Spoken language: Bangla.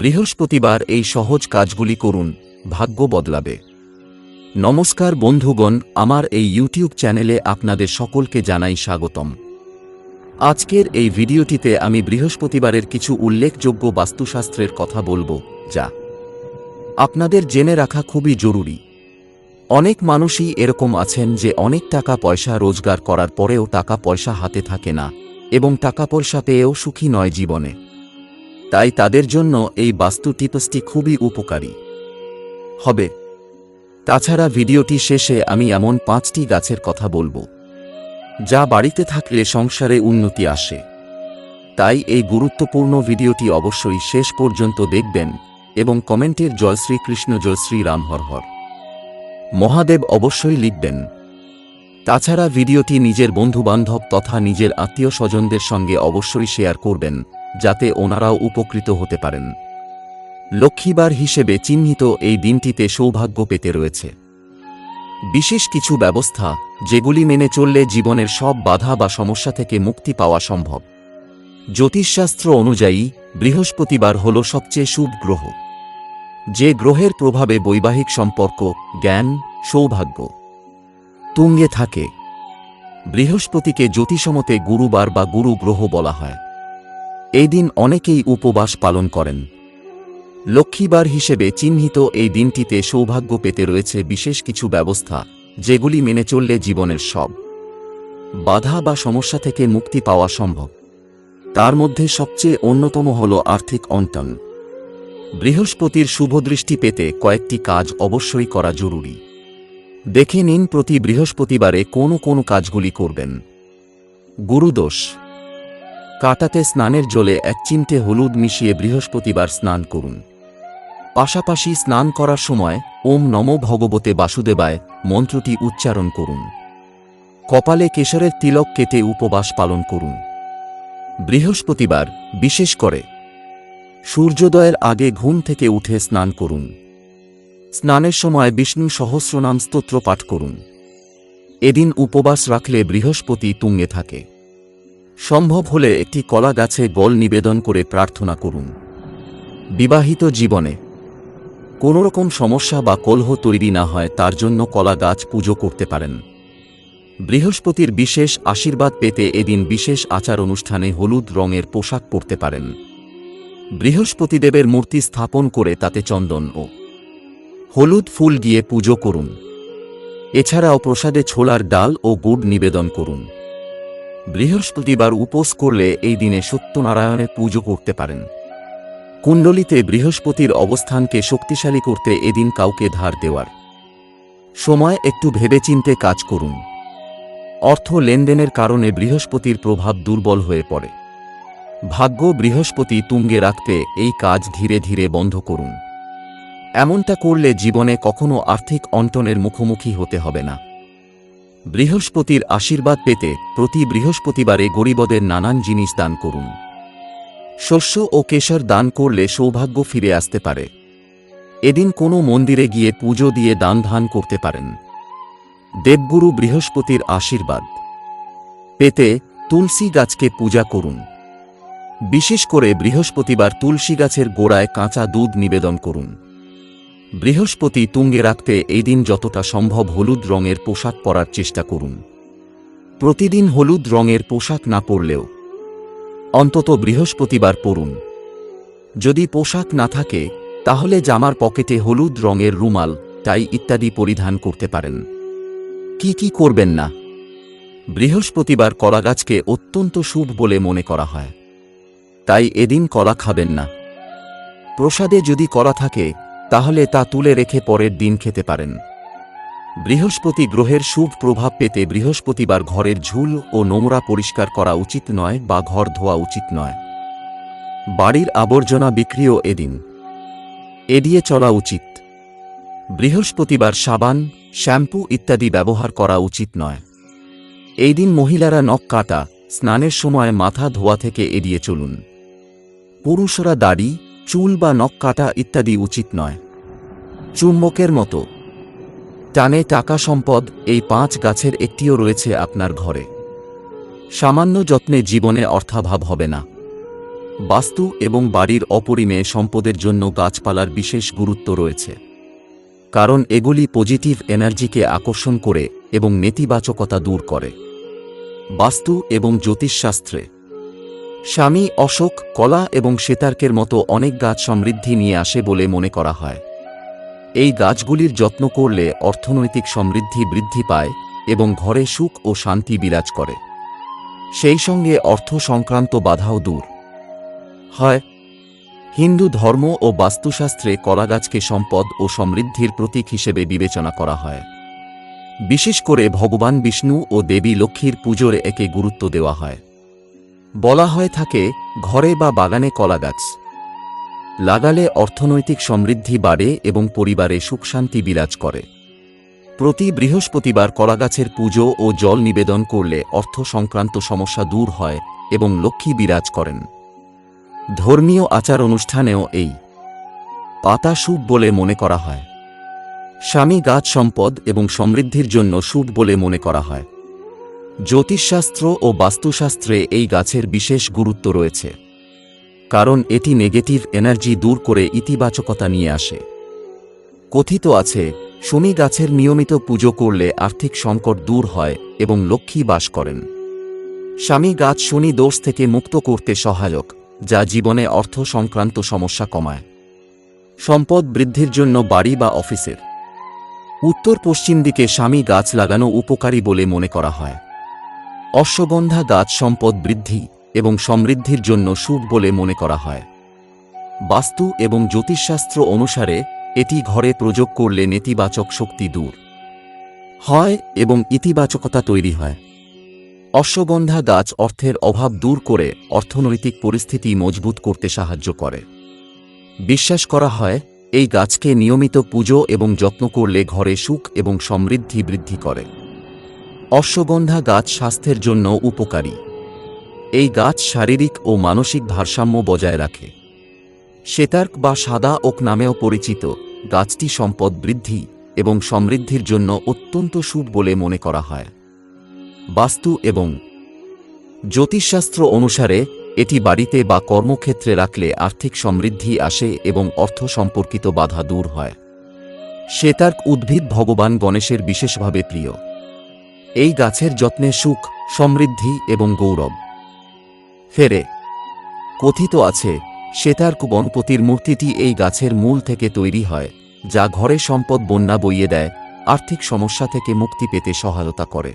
বৃহস্পতিবার এই সহজ কাজগুলি করুন, ভাগ্য বদলাবে। নমস্কার বন্ধুগণ, আমার এই ইউটিউব চ্যানেলে আপনাদের সকলকে জানাই স্বাগতম। আজকের এই ভিডিওটিতে আমি বৃহস্পতিবারের কিছু উল্লেখযোগ্য বাস্তুশাস্ত্রের কথা বলব, যা আপনাদের জেনে রাখা খুবই জরুরি। অনেক মানুষই এরকম আছেন যে অনেক টাকা পয়সা রোজগার করার পরেও টাকা পয়সা হাতে থাকে না এবং টাকা পয়সা পেয়েও সুখী নয় জীবনে। তাই তাদের জন্য এই বাস্তু টিপসটি খুবই উপকারী। হবে। তাছাড়া ভিডিওটি শেষে আমি এমন পাঁচটি গাছের কথা বলব। যা বাড়িতে থাকলে সংসারে উন্নতি আসে। তাই এই গুরুত্বপূর্ণ ভিডিওটি অবশ্যই শেষ পর্যন্ত দেখবেন এবং কমেন্টের জয় শ্রীকৃষ্ণ, জয় শ্রীরাম হর হর। মহাদেব অবশ্যই লিখবেন তাছাড়া ভিডিওটি নিজের বন্ধুবান্ধব তথা নিজের আত্মীয় স্বজনদের সঙ্গে অবশ্যই শেয়ার করবেন, যাতে ওনারাও উপকৃত হতে পারেন। লক্ষ্মীবার হিসেবে চিহ্নিত এই দিনটিতে সৌভাগ্য পেতে রয়েছে। বিশেষ কিছু ব্যবস্থা, যেগুলি মেনে চললে জীবনের সব বাধা বা সমস্যা থেকে মুক্তি পাওয়া সম্ভব। জ্যোতিষশাস্ত্র অনুযায়ী, বৃহস্পতিবার হল সবচেয়ে শুভ গ্রহ। যে গ্রহের প্রভাবে বৈবাহিক সম্পর্ক, জ্ঞান, সৌভাগ্য। তুঙ্গে থাকে। বৃহস্পতিকে জ্যোতিষমতে গুরুবার বা গুরু গ্রহ বলা হয়। এই দিন অনেকেই উপবাস পালন করেন। লক্ষ্মীবার হিসেবে চিহ্নিত এই দিনটিতে সৌভাগ্য পেতে রয়েছে বিশেষ কিছু ব্যবস্থা, যেগুলি মেনে চললে জীবনের সব বাধা বা সমস্যা থেকে মুক্তি পাওয়া সম্ভব। তার মধ্যে সবচেয়ে অন্যতম হল আর্থিক অন্টন। বৃহস্পতির শুভদৃষ্টি পেতে কয়েকটি কাজ অবশ্যই করা জরুরি। দেখে নিন প্রতি বৃহস্পতিবারে কোন কোন কাজগুলি করবেন। গুরুদোষ। কাটাতে স্নানের জলে এক চিমটে হলুদ মিশিয়ে বৃহস্পতিবার স্নান করুন। পাশাপাশি স্নান করার সময় ওম নম ভগবতে বাসুদেবায় মন্ত্রটি উচ্চারণ করুন। কপালে কেশরের তিলক কেটে উপবাস পালন করুন। বৃহস্পতিবার, বিশেষ করে সূর্যোদয়ের আগে ঘুম থেকে উঠে স্নান করুন। স্নানের সময় বিষ্ণু সহস্রনাম স্তোত্র পাঠ করুন। এদিন উপবাস রাখলে বৃহস্পতি তুঙ্গে থাকে। সম্ভব হলে একটি কলা গাছে গল নিবেদন করে প্রার্থনা করুন। বিবাহিত জীবনে কোনো রকম সমস্যা বা কলহ তৈরি না হয়, তার জন্য কলা গাছ পুজো করতে পারেন। বৃহস্পতির বিশেষ আশীর্বাদ পেতে এদিন বিশেষ আচার অনুষ্ঠানে হলুদ রঙের পোশাক পরতে পারেন। বৃহস্পতিদেবের মূর্তি স্থাপন করে তাতে চন্দন ও হলুদ ফুল গিয়ে পুজো করুন। এছাড়াও প্রসাদে ছোলার ডাল ও গুড় নিবেদন করুন। বৃহস্পতিবার উপোস করলে এই দিনে সত্যনারায়ণের পুজো করতে পারেন। কুণ্ডলিতে বৃহস্পতির অবস্থানকে শক্তিশালী করতে এদিন কাউকে ধার দেওয়ার। সময় একটু ভেবেচিন্তে কাজ করুন। অর্থ লেনদেনের কারণে বৃহস্পতির প্রভাব দুর্বল হয়ে পড়ে। ভাগ্য বৃহস্পতি তুঙ্গে রাখতে এই কাজ ধীরে ধীরে বন্ধ করুন। এমনটা করলে জীবনে কখনো আর্থিক অন্টনের মুখোমুখি হতে হবে না। বৃহস্পতির আশীর্বাদ পেতে প্রতি বৃহস্পতিবারে গরিবদের নানান জিনিস দান করুন। শস্য ও কেশর দান করলে সৌভাগ্য ফিরে আসতে পারে। এদিন কোনো মন্দিরে গিয়ে পুজো দিয়ে দান ধান করতে পারেন। দেবগুরু বৃহস্পতির আশীর্বাদ। পেতে তুলসী গাছকে পূজা করুন। বিশেষ করে বৃহস্পতিবার তুলসী গাছের গোড়ায় কাঁচা দুধ নিবেদন করুন। বৃহস্পতি তুঙ্গে রাখতে এই দিন যতটা সম্ভব হলুদ রঙের পোশাক পরার চেষ্টা করুন। প্রতিদিন হলুদ রঙের পোশাক না পরলেও অন্তত বৃহস্পতিবার পরুন। যদি পোশাক না থাকে, তাহলে জামার পকেটে হলুদ রঙের রুমাল, টাই ইত্যাদি পরিধান করতে পারেন। কি কি করবেন না? বৃহস্পতিবার কলা গাছকে অত্যন্ত শুভ বলে মনে করা হয়। তাই এদিন কলা খাবেন না। প্রসাদে যদি কলা থাকে তাহলে তা তুলে রেখে পরের দিন খেতে পারেন। বৃহস্পতি গ্রহের শুভ প্রভাব পেতে বৃহস্পতিবার ঘরের ঝুল ও নোংরা পরিষ্কার করা উচিত নয় বা ঘর ধোয়া উচিত নয়। বাড়ির আবর্জনা বিক্রিও এদিন। এড়িয়ে চলা উচিত। বৃহস্পতিবার সাবান, শ্যাম্পু ইত্যাদি ব্যবহার করা উচিত নয়। এই দিন মহিলারা নখ কাটা, স্নানের সময় মাথা ধোয়া থেকে এড়িয়ে চলুন। পুরুষরা দাড়ি চুল বা নখ কাটা ইত্যাদি উচিত নয়। চুম্বকের মতো। টানে টাকা সম্পদ, এই পাঁচ গাছের একটিও রয়েছে আপনার ঘরে। সামান্য যত্নে জীবনে অর্থাভাব হবে না। বাস্তু এবং বাড়ির অপরিমেয় সম্পদের জন্য গাছপালার বিশেষ গুরুত্ব রয়েছে। কারণ এগুলি পজিটিভ এনার্জিকে আকর্ষণ করে এবং নেতিবাচকতা দূর করে। বাস্তু এবং জ্যোতিষশাস্ত্রে স্বামী অশোক, কলা এবং শ্বেতার্কের মতো অনেক গাছ সমৃদ্ধি নিয়ে আসে বলে মনে করা হয়। এই গাছগুলির যত্ন করলে অর্থনৈতিক সমৃদ্ধি বৃদ্ধি পায় এবং ঘরে সুখ ও শান্তি বিরাজ করে। সেই সঙ্গে অর্থ সংক্রান্ত বাধাও দূর। হয়, হিন্দু ধর্ম ও বাস্তুশাস্ত্রে কলাগাছকে সম্পদ ও সমৃদ্ধির প্রতীক হিসেবে বিবেচনা করা হয়। বিশেষ করে ভগবান বিষ্ণু ও দেবী লক্ষ্মীর পুজোর একে গুরুত্ব দেওয়া হয়। বলা হয় থাকে, ঘরে বা বাগানে কলাগাছ লাগালে অর্থনৈতিক সমৃদ্ধি বাড়ে এবং পরিবারে সুখশান্তি বিরাজ করে। প্রতি বৃহস্পতিবার কলাগাছের পুজো ও জল নিবেদন করলে অর্থ সংক্রান্ত সমস্যা দূর হয় এবং লক্ষ্মী বিরাজ করেন। ধর্মীয় আচার অনুষ্ঠানেও এই। পাতা শুভ বলে মনে করা হয়। স্বামী গাছ সম্পদ এবং সমৃদ্ধির জন্য শুভ বলে মনে করা হয়। জ্যোতিষশাস্ত্র ও বাস্তুশাস্ত্রে এই গাছের বিশেষ গুরুত্ব রয়েছে। কারণ এটি নেগেটিভ এনার্জি দূর করে ইতিবাচকতা নিয়ে আসে। কথিত আছে, শনি গাছের নিয়মিত পুজো করলে আর্থিক সংকট দূর হয় এবং লক্ষ্মী বাস করেন। স্বামী গাছ শনি দোষ থেকে মুক্ত করতে সহায়ক, যা জীবনে অর্থ সংক্রান্ত সমস্যা কমায়। সম্পদ বৃদ্ধির জন্য বাড়ি বা অফিসের। উত্তর পশ্চিম দিকে স্বামী গাছ লাগানো উপকারী বলে মনে করা হয়। অশ্বগন্ধা গাছ সম্পদ বৃদ্ধি এবং সমৃদ্ধির জন্য শুভ বলে মনে করা হয়। বাস্তু এবং জ্যোতিষশাস্ত্র অনুসারে এটি ঘরে প্রযোগ করলে নেতিবাচক শক্তি দূর হয় এবং ইতিবাচকতা তৈরি হয়। অশ্বগন্ধা গাছ অর্থের অভাব দূর করে অর্থনৈতিক পরিস্থিতি মজবুত করতে সাহায্য করে। বিশ্বাস করা হয়, এই গাছকে নিয়মিত পুজো এবং যত্ন করলে ঘরে সুখ এবং সমৃদ্ধি বৃদ্ধি করে। অশ্বগন্ধা গাছ স্বাস্থ্যের জন্য উপকারী। এই গাছ শারীরিক ও মানসিক ভারসাম্য বজায় রাখে। শ্বেতার্ক বা সাদা ওক নামেও পরিচিত গাছটি সম্পদ বৃদ্ধি এবং সমৃদ্ধির জন্য অত্যন্ত শুভ বলে মনে করা হয়। বাস্তু এবং জ্যোতিষশাস্ত্র অনুসারে এটি বাড়িতে বা কর্মক্ষেত্রে রাখলে আর্থিক সমৃদ্ধি আসে এবং অর্থ সম্পর্কিত বাধা দূর হয়। শ্বেতার্ক উদ্ভিদ ভগবান গণেশের বিশেষভাবে প্রিয়। এই গাছের যত্নে সুখ, সমৃদ্ধি এবং গৌরব। ফেরে। কথিত আছে শ্বেতার্ক গণপতির মূর্তিটি এই গাছের মূল থেকে তৈরি হয়, যা ঘরে সম্পদ বন্যা বইয়ে দেয়, আর্থিক সমস্যা থেকে মুক্তি পেতে সহায়তা করে।